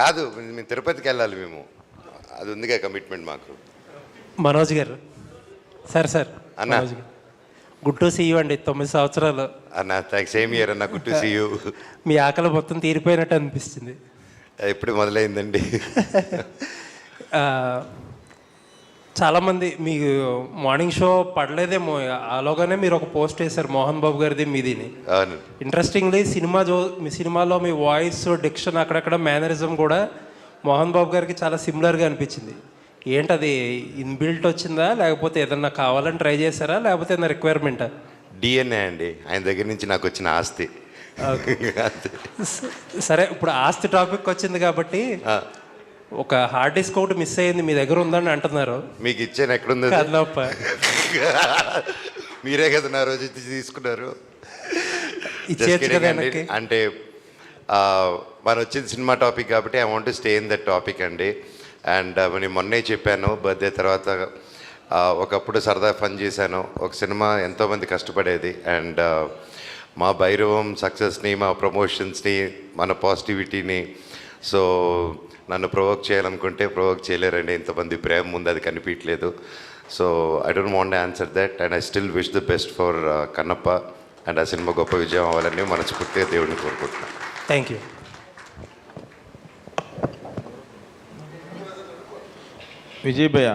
కాదు మేము తిరుపతికి వెళ్ళాలి మేము. అది ఉందిగా కమిట్మెంట్ మాకు. మనోజ్ గారు. సార్ సార్ అన్న. మనోజ్ గారు. గుడ్ టు సీ యూ అండి తొమ్మిది సంవత్సరాలు. అన్న థ్యాంక్స్ సేమ్ ఇయర్ అన్న గుడ్ టు సీ యూ మీ ఆకలి మొత్తం తీరిపోయినట్టు అనిపిస్తుంది. ఎప్పుడు మొదలైందండి? చాలామంది మీకు మార్నింగ్ షో పడలేదేమో ఆలోగానే మీరు ఒక పోస్ట్ వేశారు మోహన్ బాబు గారిది మీదిని. ఇంట్రెస్టింగ్లీ సినిమా జో మీ సినిమాలో మీ వాయిస్ డిక్షన్ అక్కడక్కడ మేనరిజం కూడా మోహన్ బాబు గారికి చాలా సిమిలర్గా అనిపించింది. ఏంటది ఇన్బిల్ట్ వచ్చిందా లేకపోతే ఏదన్నా కావాలని ట్రై చేశారా లేకపోతే ఏదైనా రిక్వైర్మెంటా డిఎన్ఏ అండి. ఆయన దగ్గర నుంచి నాకు వచ్చిన ఆస్తి. సరే ఇప్పుడు ఆస్తి టాపిక్ వచ్చింది కాబట్టి ఒక హార్డ్ డిస్క్ ఒకటి మిస్ అయ్యింది మీ దగ్గర ఉందని అంటున్నారు. మీకు ఇచ్చాను ఎక్కడుంది? కదలప్ప మీరే కదా నా రోజు తీసుకున్నారు. అంటే మన వచ్చింది సినిమా టాపిక్ కాబట్టి I want stay in that topic అండి. అండ్ నేను మొన్నే చెప్పాను బర్త్డే తర్వాత ఒకప్పుడు సరదా ఫన్ చేశాను. ఒక సినిమా ఎంతోమంది కష్టపడేది. అండ్ మా భైరవం సక్సెస్ని మా ప్రమోషన్స్ని మన పాజిటివిటీని సో నన్ను ప్రొవోక్ చేయాలనుకుంటే ప్రొవోక్ చేయలేరండి. ఇంతమంది ప్రేమ ముందు అది కనిపించలేదు so I don't want answer that and I still wish the best for Kannappa and ఆ సినిమా గొప్ప విజయం అవ్వాలని మనస్ఫూర్తిగా దేవుడిని కోరుకుంటున్నాను థ్యాంక్ యూ విజయ్ భయ్య.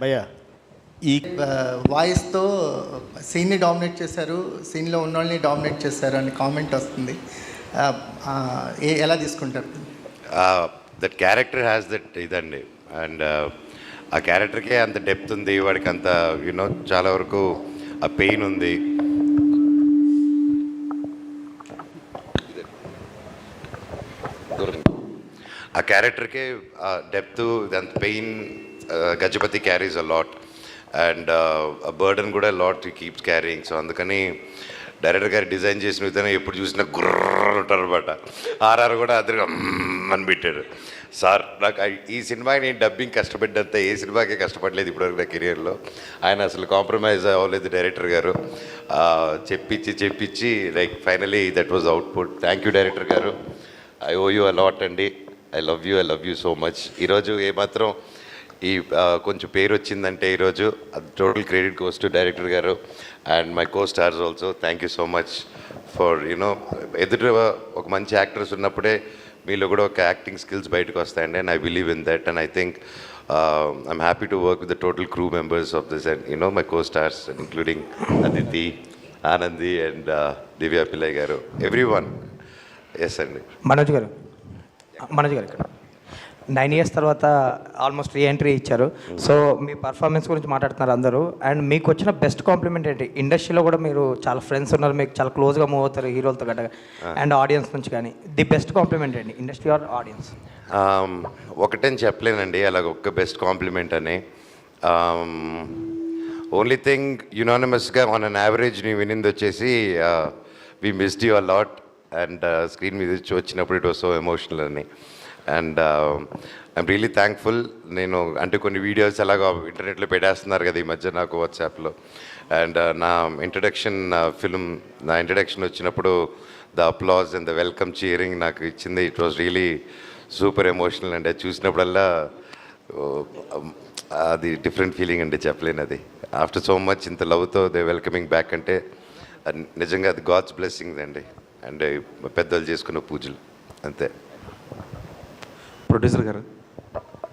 భయ్య. ఈ వాయిస్తో సీన్ని డామినేట్ చేశారు. సీన్లో ఉన్న వాళ్ళని డామినేట్ చేశారు అని కామెంట్ వస్తుంది. ఎలా తీసుకుంటారు? దట్ క్యారెక్టర్ హ్యాస్ దట్ ఇదండి. అండ్ uh, ఆ క్యారెక్టర్కే అంత డెప్త్ ఉంది వాడికి అంత యూనో చాలా వరకు ఆ పెయిన్ ఉంది. ఆ క్యారెక్టర్కే డెప్త్ అంత pain Gajapati carries a lot and burden కూడా లాట్ కీప్స్ క్యారింగ్ సో అందుకని డైరెక్టర్ గారు డిజైన్ చేసిన విధానం ఎప్పుడు చూసినా గుర్ర ఉంటారు అనమాట ఆర్ఆర్ కూడా అద్దరుగా అని సార్ నాకు ఈ సినిమాకి నేను డబ్బింగ్ కష్టపడ్డంత ఏ సినిమాకి కష్టపడలేదు ఇప్పటివరకు నా కెరియర్లో. ఆయన అసలు కాంప్రమైజ్ అవ్వలేదు డైరెక్టర్ గారు. చెప్పించి చెప్పించి like finally that was output. Thank you director గారు. I owe you a lot అండి. I love you I love you so much. ఈరోజు ఏమాత్రం ఈ కొంచెం పేరు వచ్చిందంటే ఈరోజు అది total credit goes to director గారు and my co stars also. Thank you so much for you know ఎదుట ఒక మంచి యాక్టర్స్ ఉన్నప్పుడే మీలో కూడా ఒక యాక్టింగ్ స్కిల్స్ బయటకు వస్తాయండి. And I believe in that and I think I'm happy to work with the total crew members of this and you know my co stars including Aditi Anandi and Divya Pillaiah గారు. Every one yes అండి మనోజ్ గారు. మనోజ్ గారు ఇక్కడ. Nine years తర్వాత almost re entry ఇచ్చారు. So మీ performance గురించి మాట్లాడుతున్నారు అందరూ. అండ్ మీకు వచ్చిన బెస్ట్ కాంప్లిమెంట్ ఏంటి? ఇండస్ట్రీలో కూడా మీరు చాలా ఫ్రెండ్స్ ఉన్నారు మీకు చాలా క్లోజ్గా మూవ్ అవుతారు హీరోలతో గట్ట అండ్ ఆడియన్స్ నుంచి కానీ ది బెస్ట్ కాంప్లిమెంట్ ఏంటి? Industry or audience? ఒకటని చెప్పలేనండి అలాగ ఒక్క బెస్ట్ కాంప్లిమెంట్ అని. ఓన్లీ థింగ్ యునానిమస్గా ఆన్ అన్ యావరేజ్ నీ వినింది వచ్చేసి we missed you lot and screen మీద వచ్చి వచ్చినప్పుడు ఇట్ వాస్ సో ఎమోషనల్ అని. అండ్ ఐమ్ రియలీ థ్యాంక్ఫుల్ నేను అంటే కొన్ని వీడియోస్ ఎలాగో ఇంటర్నెట్లో పెట్టేస్తున్నారు కదా ఈ మధ్య నాకు వాట్సాప్లో అండ్ uh, నా ఇంట్రడక్షన్ ఫిల్మ్ uh, నా ఇంట్రడక్షన్ వచ్చినప్పుడు the applause and the welcome cheering నాకు ఇచ్చింది. It was really super emotional అండి. అది చూసినప్పుడల్లా uh, um, అది డిఫరెంట్ ఫీలింగ్ అండి చెప్పలేను అది. ఆఫ్టర్ సో మచ్ ఇంత లవ్తో దే వెల్కమింగ్ బ్యాక్ అంటే నిజంగా అది గాడ్స్ బ్లెస్సింగ్ అండి. అండ్ పెద్దలు చేసుకున్న పూజలు. అంతే. ప్రొడ్యూసర్ గారు.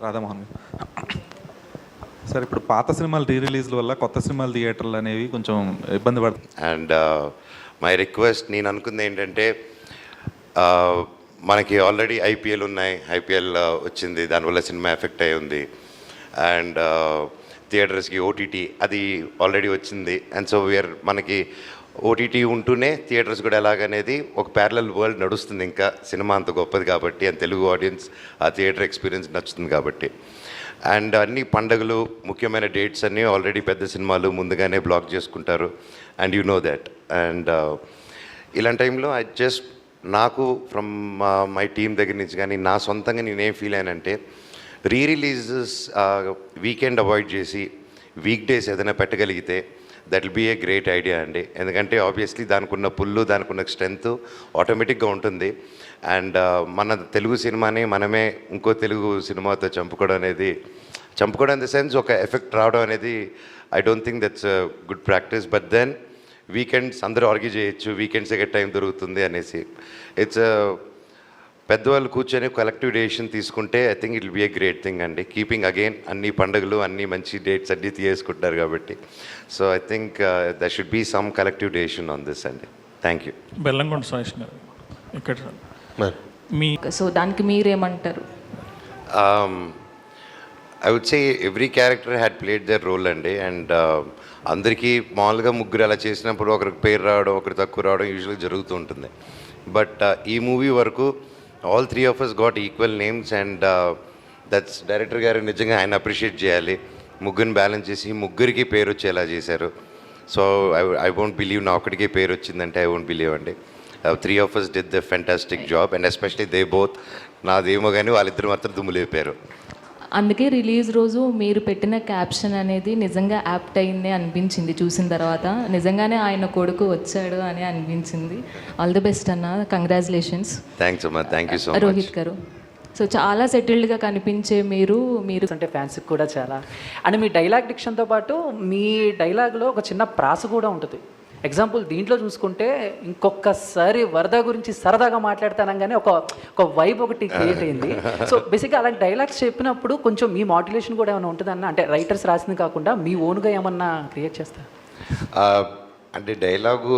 రాధామోహన్ గారు. సార్ ఇప్పుడు పాత సినిమాలు రీ రిలీజ్ల వల్ల కొత్త సినిమాలు థియేటర్లు అనేవి కొంచెం ఇబ్బంది పడుతుంది అండ్ మై రిక్వెస్ట్ నేను అనుకుంది ఏంటంటే uh, మనకి ఆల్రెడీ ఐపీఎల్ ఉన్నాయి. ఐపీఎల్ uh, వచ్చింది. దానివల్ల సినిమా ఎఫెక్ట్ అయి ఉంది. అండ్ థియేటర్స్కి ఓటీటీ అది ఆల్రెడీ వచ్చింది. అండ్ సో వీఆర్ మనకి ఓటీటీ ఉంటూనే థియేటర్స్ కూడా ఎలాగనేది ఒక ప్యారలల్ వరల్డ్ నడుస్తుంది. ఇంకా సినిమా అంత గొప్పది కాబట్టి అండ్ తెలుగు ఆడియన్స్ ఆ థియేటర్ ఎక్స్పీరియన్స్ నచ్చుతుంది కాబట్టి. అండ్ అన్ని పండగలు ముఖ్యమైన డేట్స్ అన్నీ ఆల్రెడీ పెద్ద సినిమాలు ముందుగానే బ్లాక్ చేసుకుంటారు. And you know that and ఇలాంటి టైంలో ఐ జస్ట్ నాకు ఫ్రమ్ మై టీం దగ్గర నుంచి కానీ నా సొంతంగా నేనేం ఫీల్ అయ్యానంటే రీ రిలీజెస్ వీకెండ్ అవాయిడ్ చేసి వీక్ డేస్ ఏదైనా పెట్టగలిగితే that will be a great idea అండి. ఎందుకంటే ఆబ్వియస్లీ దానికి ఉన్న పుల్లు దానికి ఉన్న స్ట్రెంగ్త్ ఆటోమేటిక్గా ఉంటుంది అండ్ uh, మన తెలుగు సినిమాని మనమే ఇంకో తెలుగు సినిమాతో చంపుకోవడం అనేది చంపుకోవడం ఇన్ ద సెన్స్ ఒక ఎఫెక్ట్ రావడం అనేది I don't think that's good practice but then weekends అందరూ ఆర్గ్యూ చేయొచ్చు వీకెండ్స్ ఎక్కడ టైం దొరుకుతుంది అనేసి. ఇట్స్ పెద్దవాళ్ళు కూర్చొని కలెక్టివ్ డెసిషన్ తీసుకుంటే I think it will be a great thing అండి. కీపింగ్ అగైన్ అన్ని పండుగలు అన్ని మంచి డేట్స్ అన్ని తీసుకుంటారు కాబట్టి. So I think the should be some collective decision on this అండి. థ్యాంక్ యూ బెల్లంకొండ సురేష్ గారు ఇక్కడ. మీ సో దానికి మీరేమంటారు? Um, I would say every character had played their role అండి. అండ్ అందరికీ మామూలుగా ముగ్గురు అలా చేసినప్పుడు ఒకరికి పేరు రావడం ఒకరు తక్కువ రావడం యూజువల్గా జరుగుతూ ఉంటుంది. బట్ ఈ మూవీ వరకు all three of us got equal names and that's director garu నిజంగా ఆయన అప్రిషియేట్ చేయాలి. ముగ్గురిని బ్యాలెన్స్ చేసి ముగ్గురికి పేరు వచ్చేలా చేశారు. So I I won't believe నా ఒక్కడికే పేరు వచ్చిందంటే ఐ వోంట్ బిలీవ్ అండి. Three of us did the fantastic job and especially they both నాదేమో కానీ వాళ్ళిద్దరు మాత్రం దుమ్ము లేపారు. అందుకే రిలీజ్ రోజు మీరు పెట్టిన క్యాప్షన్ అనేది నిజంగా యాప్ట్ అయింది అనిపించింది. చూసిన తర్వాత నిజంగానే ఆయన కొడుకు వచ్చాడు అని అనిపించింది. ఆల్ ది బెస్ట్ అన్న. కంగ్రాచులేషన్స్ థ్యాంక్స్ అమ్మా. Thank you so much Rohit garu. So చాలా సెటిల్డ్గా కనిపించే మీరు మీరు అంటే ఫ్యాన్స్కి కూడా చాలా. అండ్ మీ డైలాగ్ డిక్షన్తో పాటు మీ డైలాగ్లో ఒక చిన్న ప్రాస కూడా ఉంటుంది. ఎగ్జాంపుల్ దీంట్లో చూసుకుంటే ఇంకొకసారి వరద గురించి సరదాగా మాట్లాడతానంగానే ఒక ఒక వైబ్ ఒకటి క్రియేట్ అయింది. సో బేసిక్గా అలాంటి డైలాగ్స్ చెప్పినప్పుడు కొంచెం మీ మాడ్యులేషన్ కూడా ఏమైనా ఉంటుందన్న అంటే రైటర్స్ రాసింది కాకుండా మీ ఓన్గా ఏమన్నా క్రియేట్ చేస్తారు ఆ, అంటే డైలాగు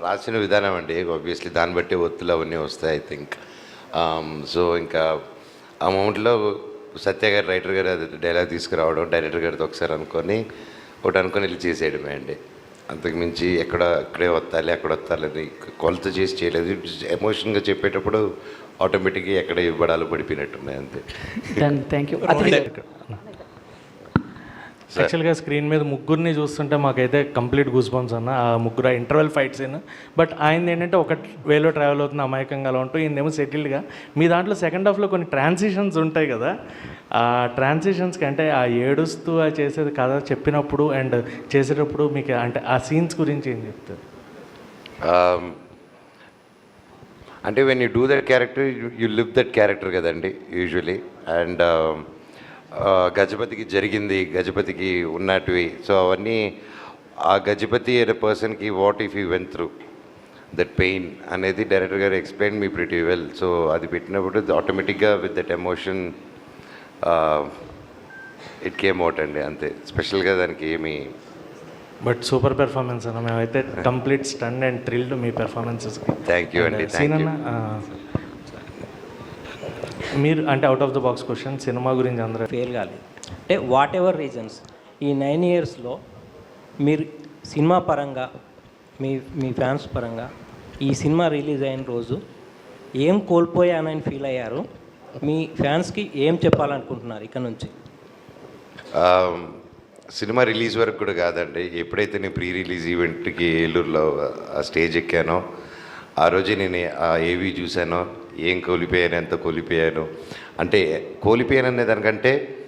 రాసిన విధానం అండి. ఆబ్వియస్లీ దాన్ని బట్టి ఒత్తులు అవన్నీ వస్తాయి ఐ థింక్ సో ఇంకా ఆ మూమెంట్లో సత్య గారు రైటర్ గారు అది డైలాగ్ తీసుకురావడం డైరెక్టర్ గారితో ఒకసారి అనుకొని ఒకటి అనుకొని వెళ్ళి చేసేయడమే అండి. అంతకు మించి ఎక్కడ ఇక్కడే వత్తాలి అక్కడ వత్తాలని కొలత చేసి చేయలేదు. ఎమోషన్గా చెప్పేటప్పుడు ఆటోమేటిక్గా ఎక్కడ ఇవ్వడాలు పడిపోయినట్టున్నాయి అంతే. థ్యాంక్ యూ యాక్చువల్గా స్క్రీన్ మీద ముగ్గురిని చూస్తుంటే మాకైతే కంప్లీట్ గూస్ బంప్స్ అన్న ఆ ముగ్గురు ఇంటర్వెల్ ఫైట్స్ అయినా బట్ ఆయన ఏంటంటే ఒక వేలో ట్రావెల్ అవుతుంది అమాయకంగా అలా ఉంటూ ఈయనేమో సెటిల్డ్గా మీ దాంట్లో సెకండ్ హాఫ్లో కొన్ని ట్రాన్సిషన్స్ ఉంటాయి కదా. ఆ ట్రాన్సిషన్స్కి అంటే ఆ ఏడుస్తూ ఆ చేసేది కథ చెప్పినప్పుడు అండ్ చేసేటప్పుడు మీకు అంటే ఆ సీన్స్ గురించి ఏం చెప్తారు? Um, అంటే when you do that character you live that character కదండి యూజువలీ అండ్ గజపతికి జరిగింది గజపతికి ఉన్నటివి సో అవన్నీ ఆ గజపతి అనే పర్సన్కి what if you went through that pain అనేది director garu explain me pretty well so అది పెట్టినప్పుడు ఆటోమేటిక్గా with that emotion it came out అండి అంతే. స్పెషల్గా దానికి ఏమి బట్ సూపర్ పెర్ఫార్మెన్స్ అన్న మేమైతే కంప్లీట్ స్టన్ అండ్ థ్రిల్డ్ మీ పెర్ఫార్మెన్సెస్కి థ్యాంక్ యూ అండి సీన్ థ్యాంక్ యూ అన్న మీరు అంటే out of the box question cinema గురించి అందరూ ఫెయిల్ కాలేదు. అంటే వాట్ ఎవర్ రీజన్స్ ఈ నైన్ ఇయర్స్లో మీరు సినిమా పరంగా మీ మీ ఫ్యాన్స్ పరంగా ఈ సినిమా రిలీజ్ అయిన రోజు ఏం కోల్పోయానని ఫీల్ అయ్యారు? మీ ఫ్యాన్స్కి ఏం చెప్పాలనుకుంటున్నారు ఇక్కడ నుంచి? సినిమా రిలీజ్ వరకు కూడా కాదండి. ఎప్పుడైతే నేను ప్రీ రిలీజ్ ఈవెంట్కి ఏలూరులో ఆ స్టేజ్ ఎక్కానో ఆ రోజే నేను ఆ ఏవి చూశానో ఏం కోల్పోయాను ఎంత కోల్పోయాను? అంటే కోల్పోయాను అనే దానికంటే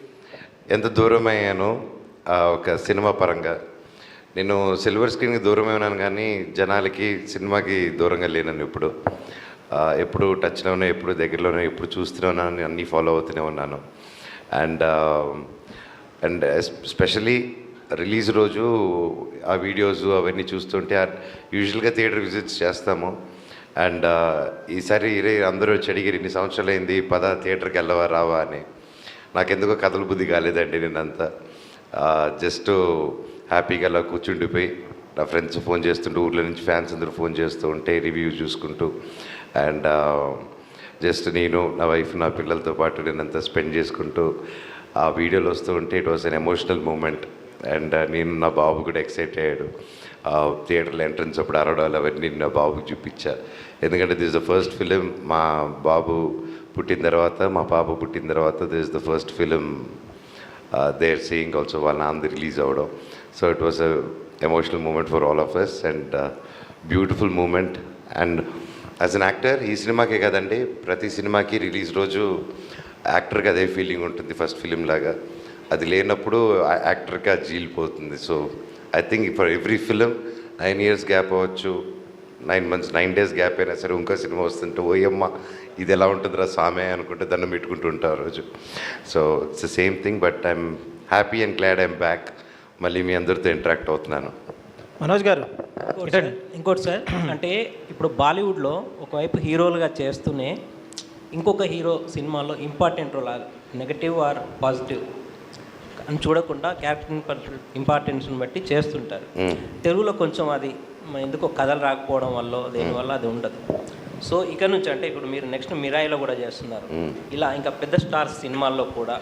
ఎంత దూరమయ్యాను? ఒక సినిమా పరంగా. నేను సిల్వర్ స్క్రీన్కి దూరమే ఉన్నాను కానీ జనాలకి సినిమాకి దూరంగా లేనని ఇప్పుడు ఎప్పుడు టచ్లో ఉన్నా ఎప్పుడు దగ్గరలోనే ఎప్పుడు చూస్తూనే ఉన్నాను అన్నీ ఫాలో అవుతూనే ఉన్నాను. అండ్ అండ్ స్పెషలీ రిలీజ్ రోజు ఆ వీడియోస్ అవన్నీ చూస్తుంటే యూజువల్గా థియేటర్ విజిట్స్ చేస్తాము. అండ్ ఈసారి ఇరే అందరూ చెడిగిరి ఇన్ని సంవత్సరాలు అయింది పద థియేటర్కి వెళ్ళవా రావా అని. నాకెందుకో కథలు బుద్ధి కాలేదండి నేనంతా. జస్ట్ హ్యాపీగా అలా కూర్చుండిపోయి నా ఫ్రెండ్స్ ఫోన్ చేస్తుంటూ ఊర్లో నుంచి ఫ్యాన్స్ అందరూ ఫోన్ చేస్తూ ఉంటే రివ్యూ చూసుకుంటూ. అండ్ జస్ట్ నేను నా వైఫ్ నా పిల్లలతో పాటు నేనంతా స్పెండ్ చేసుకుంటూ ఆ వీడియోలు వస్తూ ఉంటే it was an emotional moment. And uh, నేను నా బాబు కూడా ఎక్సైట్ అయ్యాడు. థియేటర్లో ఎంట్రన్స్ అప్పుడు అరవడాలు అవన్నీ నా బాబుకి చూపించా. ఎందుకంటే దిస్ ద ఫస్ట్ ఫిలిం మా బాబు పుట్టిన తర్వాత మా పాప పుట్టిన తర్వాత this the first film there seeing also వాళ్ళ నాంది రిలీజ్ అవ్వడం. So it was a emotional moment for all of us and beautiful moment and as an actor ఈ సినిమాకే కదండి ప్రతి సినిమాకి రిలీజ్ రోజు యాక్టర్కి అదే ఫీలింగ్ ఉంటుంది ఫస్ట్ ఫిలిం లాగా. అది లేనప్పుడు ఆ యాక్టర్కి అది జీలిపోతుంది so I think for every film nine years gap అవ్వచ్చు. Nine months nine days gap అయినా సరే ఇంకో సినిమా వస్తుంటే ఓయమ్మ ఇది ఎలా ఉంటుందిరా సామే అనుకుంటే దండం పెట్టుకుంటూ ఉంటాం ఆ రోజు. So it's the same thing but I'm happy and glad I'm back. మళ్ళీ మీ అందరితో ఇంటరాక్ట్ అవుతున్నాను. మనోజ్ గారు. ఇంకోటి సార్ అంటే ఇప్పుడు బాలీవుడ్లో ఒకవైపు హీరోలుగా చేస్తూనే ఇంకొక హీరో సినిమాలో important role negative or positive? అని చూడకుండా క్యారెక్టర్ ఇంపార్టెన్స్ని బట్టి చేస్తుంటారు. తెలుగులో కొంచెం అది ఎందుకో కథలు రాకపోవడం వల్ల దేనివల్ల అది ఉండదు. సో ఇక నుంచి అంటే ఇప్పుడు మీరు నెక్స్ట్ మిరాయిలో కూడా చేస్తున్నారు. ఇలా ఇంకా పెద్ద స్టార్స్ సినిమాల్లో కూడా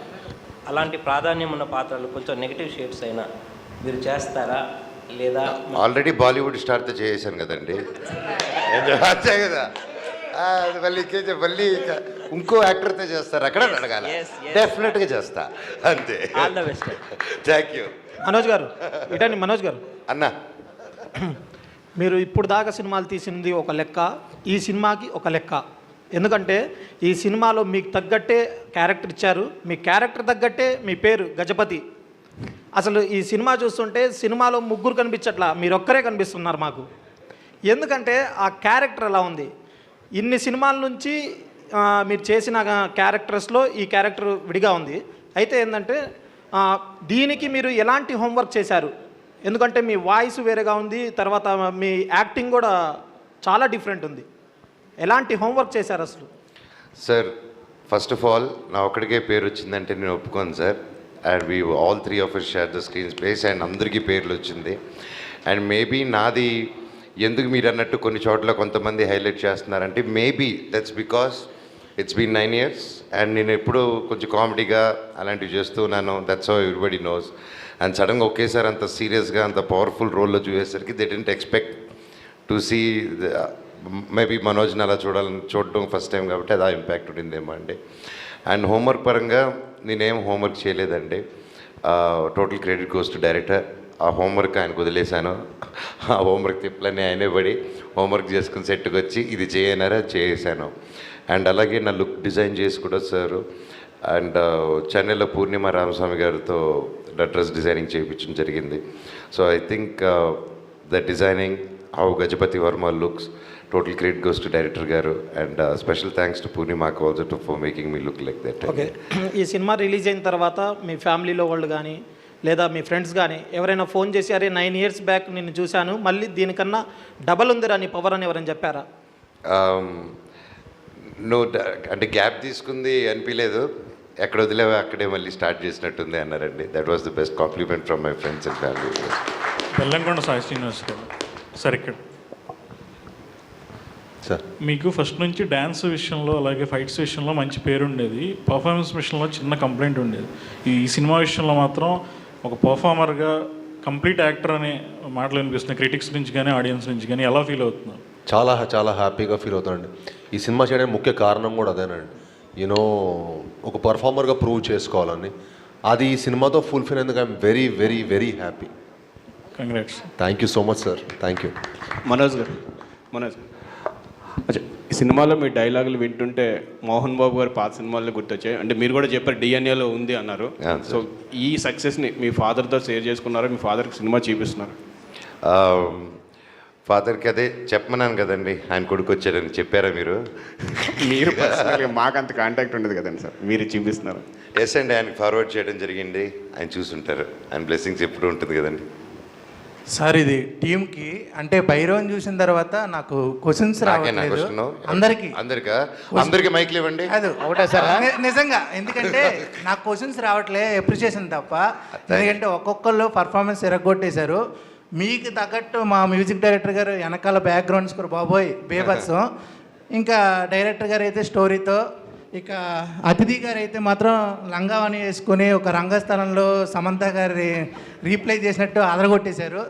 అలాంటి ప్రాధాన్యం ఉన్న పాత్రలు కొంచెం నెగిటివ్ షేడ్స్ అయినా మీరు చేస్తారా? లేదా ఆల్రెడీ బాలీవుడ్ స్టార్తో చేసాను కదండి. కదా. మళ్ళీ ఇంకేం చెప్- మళ్ళీ ఇక యాక్టర్తో చేస్తారు. అక్కడ అడగాలి. డెఫినెట్గా చేస్తా. అంతే. All the best thank you Manoj garu ఇటండి Manoj గారు. అన్నా. మీరు ఇప్పుడు దాకా సినిమాలు తీసింది ఒక లెక్క ఈ సినిమాకి ఒక లెక్క. ఎందుకంటే ఈ సినిమాలో మీకు తగ్గట్టే క్యారెక్టర్ ఇచ్చారు మీ క్యారెక్టర్ తగ్గట్టే మీ పేరు గజపతి. అసలు ఈ సినిమా చూస్తుంటే సినిమాలో ముగ్గురు కనిపించట్లా మీరు ఒక్కరే కనిపిస్తున్నారు మాకు. ఎందుకంటే ఆ క్యారెక్టర్ ఎలా ఉంది? ఇన్ని సినిమాల నుంచి మీరు చేసిన క్యారెక్టర్స్లో ఈ క్యారెక్టర్ విడిగా ఉంది. అయితే ఏంటంటే దీనికి మీరు ఎలాంటి హోంవర్క్ చేశారు? ఎందుకంటే మీ వాయిస్ వేరేగా ఉంది తర్వాత మీ యాక్టింగ్ కూడా చాలా డిఫరెంట్ ఉంది. ఎలాంటి హోంవర్క్ చేశారు అసలు? సార్ ఫస్ట్ ఆఫ్ ఆల్ నా ఒక్కడికే పేరు వచ్చిందంటే నేను ఒప్పుకోను sir and we all three of share the screen space and అందరికీ పేర్లు వచ్చింది. అండ్ మేబీ నాది ఎందుకు మీరు అన్నట్టు కొన్ని చోట్ల కొంతమంది హైలైట్ చేస్తున్నారంటే maybe that's because it's been nine years and నేను ఎప్పుడూ కొంచెం కామెడీగా అలాంటివి చేస్తూ ఉన్నాను. That's how everybody knows and సడన్గా ఒకేసారి అంత సీరియస్గా అంత పవర్ఫుల్ రోల్లో చూసేసరికి they didn't expect to see maybe మనోజ్ని అలా చూడాలని చూడడం ఫస్ట్ టైం కాబట్టి అది ఆ ఇంపాక్ట్ ఉండిందేమో అండి. అండ్ హోంవర్క్ పరంగా నేనేం హోంవర్క్ చేయలేదండి. Total credit goes to director ఆ హోంవర్క్ ఆయనకు వదిలేశాను. ఆ హోంవర్క్ తిప్పలన్నీ ఆయనే పడి హోంవర్క్ చేసుకుని సెట్కి వచ్చి ఇది చేయనారా చేసాను అండ్ అలాగే నా లుక్ డిజైన్ చేసి కూడా సార్ అండ్ చెన్నైలో పూర్ణిమ రామస్వామి గారితో డ్రెస్ డిజైనింగ్ చేయించడం జరిగింది. So I think the designing how Gajapati Varma looks total credit goes to director garu. And special thanks to పూర్ణిమాకు also to for making me look like that okay ఈ cinema release అయిన తర్వాత మీ ఫ్యామిలీలో వాళ్ళు కానీ లేదా మీ friends కానీ ఎవరైనా phone చేసి అరే నైన్ ఇయర్స్ బ్యాక్ నిన్ను చూశాను మళ్ళీ దీనికన్నా డబల్ ఉందిరా నీ పవర్ అని ఎవరైనా చెప్పారా? నువ్వు అంటే గ్యాప్ తీసుకుంది అనిపించలేదు ఎక్కడ వదిలేవో? అక్కడే మళ్ళీ స్టార్ట్ చేసినట్టుంది అన్నారండి. That was the best compliment from my friends and family Bellamkonda Sai Srinivas garu. Sir ఇక్కడ. సార్. మీకు ఫస్ట్ నుంచి డ్యాన్స్ విషయంలో అలాగే ఫైట్స్ విషయంలో మంచి పేరు ఉండేది పర్ఫార్మెన్స్ విషయంలో చిన్న కంప్లైంట్ ఉండేది. ఈ సినిమా విషయంలో మాత్రం ఒక పర్ఫార్మర్గా కంప్లీట్ యాక్టర్ అనే మాటలు వినిపిస్తున్నాయి. క్రిటిక్స్ నుంచి కానీ ఆడియన్స్ నుంచి కానీ ఎలా ఫీల్ అవుతున్నారు? చాలా చాలా హ్యాపీగా ఫీల్ అవుతానండి ఈ సినిమా చేయడానికి ముఖ్య కారణం కూడా అదేనండి. యూనో ఒక పర్ఫార్మర్గా ప్రూవ్ చేసుకోవాలని అది ఈ సినిమాతో ఫుల్ఫిల్ అయినందుకు I'm very very very happy congrats thank you so much sir thank you Manoj garu Manoj. అచ్చా సినిమాలో మీ డైలాగులు వింటుంటే మోహన్ బాబు గారి పాత సినిమాల్లో గుర్తొచ్చాయి. అంటే మీరు కూడా చెప్పారు డిఎన్ఏలో ఉంది అన్నారు. సో ఈ సక్సెస్ని మీ ఫాదర్తో షేర్ చేసుకున్నారు? మీ ఫాదర్కి సినిమా చూపిస్తున్నారు? ఫాదర్కి అదే చెప్పమన్నాను కదండి. ఆయన కొడుకు వచ్చాడని చెప్పారా మీరు? మీరు మాకు అంత కాంటాక్ట్ ఉండదు కదండి సార్. మీరు చూపిస్తున్నారు. ఎస్ అండి ఆయనకి ఫార్వర్డ్ చేయడం జరిగింది. ఆయన చూసుంటారు. ఆయన బ్లెస్సింగ్స్ ఎప్పుడు ఉంటుంది కదండి. సార్ ఇది టీంకి అంటే భైరవన్ చూసిన తర్వాత నాకు క్వశ్చన్స్ రావట్లేదు. అందరికి. అందరికా? అందరికి మైక్లు ఇవ్వండి. కాదు. ఒకటే సార్ నిజంగా ఎందుకంటే నాకు క్వశ్చన్స్ రావట్లే అప్రిషియేషన్ తప్ప. ఎందుకంటే ఒక్కొక్కళ్ళు పర్ఫార్మెన్స్ ఎరగొట్టేశారు. మీకు తగ్గట్టు మా మ్యూజిక్ డైరెక్టర్ గారు వెనకాల బ్యాక్గ్రౌండ్ స్కోర్ బాబోయ్ బేబత్సం ఇంకా డైరెక్టర్ గారు అయితే స్టోరీతో ఇక అతిథి గారు అయితే మాత్రం లంగావని వేసుకొని ఒక రంగస్థలంలో సమంత గారి రీప్లై చేసినట్టు అదరగొట్టేశారు.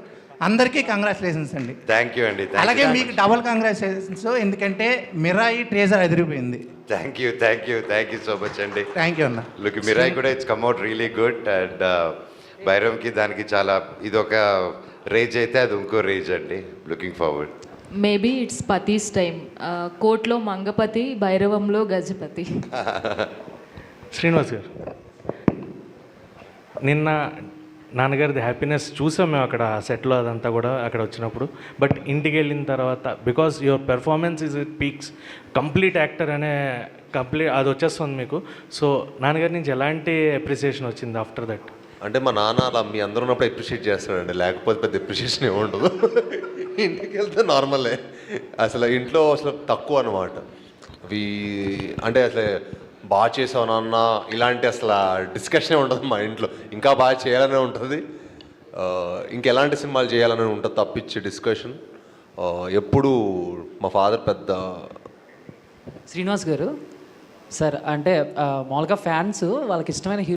అందరికీ కంగ్రాచులేషన్స్ అండి. థ్యాంక్ యూ అండి. అలాగే మీకు డబుల్ కంగ్రాచులేషన్స్ ఎందుకంటే మిరాయి ట్రేజర్ అదిరిపోయింది. Thank you thank you thank you so much అండి. థ్యాంక్ యూ అన్న. లుక్ మిరాయి కూడా it's come out really good and భైరవ్కి దానికి చాలా ఇది ఒక రేజ్ అయితే అది ఇంకో రేజ్ అండి. లుకింగ్ ఫార్వర్డ్ మేబీ ఇట్స్ పతీస్ టైం కోర్టులో మంగపతి భైరవంలో గజపతి. శ్రీనివాస్ గారు నిన్న నాన్నగారిది హ్యాపీనెస్ చూసాం మేము అక్కడ సెట్లో అదంతా కూడా అక్కడ వచ్చినప్పుడు. బట్ ఇంటికి వెళ్ళిన తర్వాత because your performance is it peaks complete actor అనే కంప్లీట్ అది వచ్చేస్తుంది మీకు. సో నాన్నగారి నుంచి ఎలాంటి అప్రిసియేషన్ వచ్చింది ఆఫ్టర్ దట్ అంటే మా నాన్న అలా మీ అందరూ ఉన్నప్పుడు అప్రిషియేట్ చేస్తాడండి. లేకపోతే పెద్ద అప్రిషియేషన్ ఏమి ఉండదు. ఇంటికి వెళ్తే నార్మలే. అసలు ఇంట్లో అసలు తక్కువ అనమాట అవి అంటే అసలు బాగా చేసావు నాన్న ఇలాంటి అసలు డిస్కషనే ఉండదు మా ఇంట్లో. ఇంకా బాగా చేయాలనే ఉంటుంది. ఇంకెలాంటి సినిమాలు చేయాలని ఉంటుంది తప్పించే డిస్కషన్. ఎప్పుడు మా ఫాదర్ పెద్ద శ్రీనివాస్ గారు సార్ అంటే మామూలుగా ఫ్యాన్స్ వాళ్ళకి ఇష్టమైన హీరో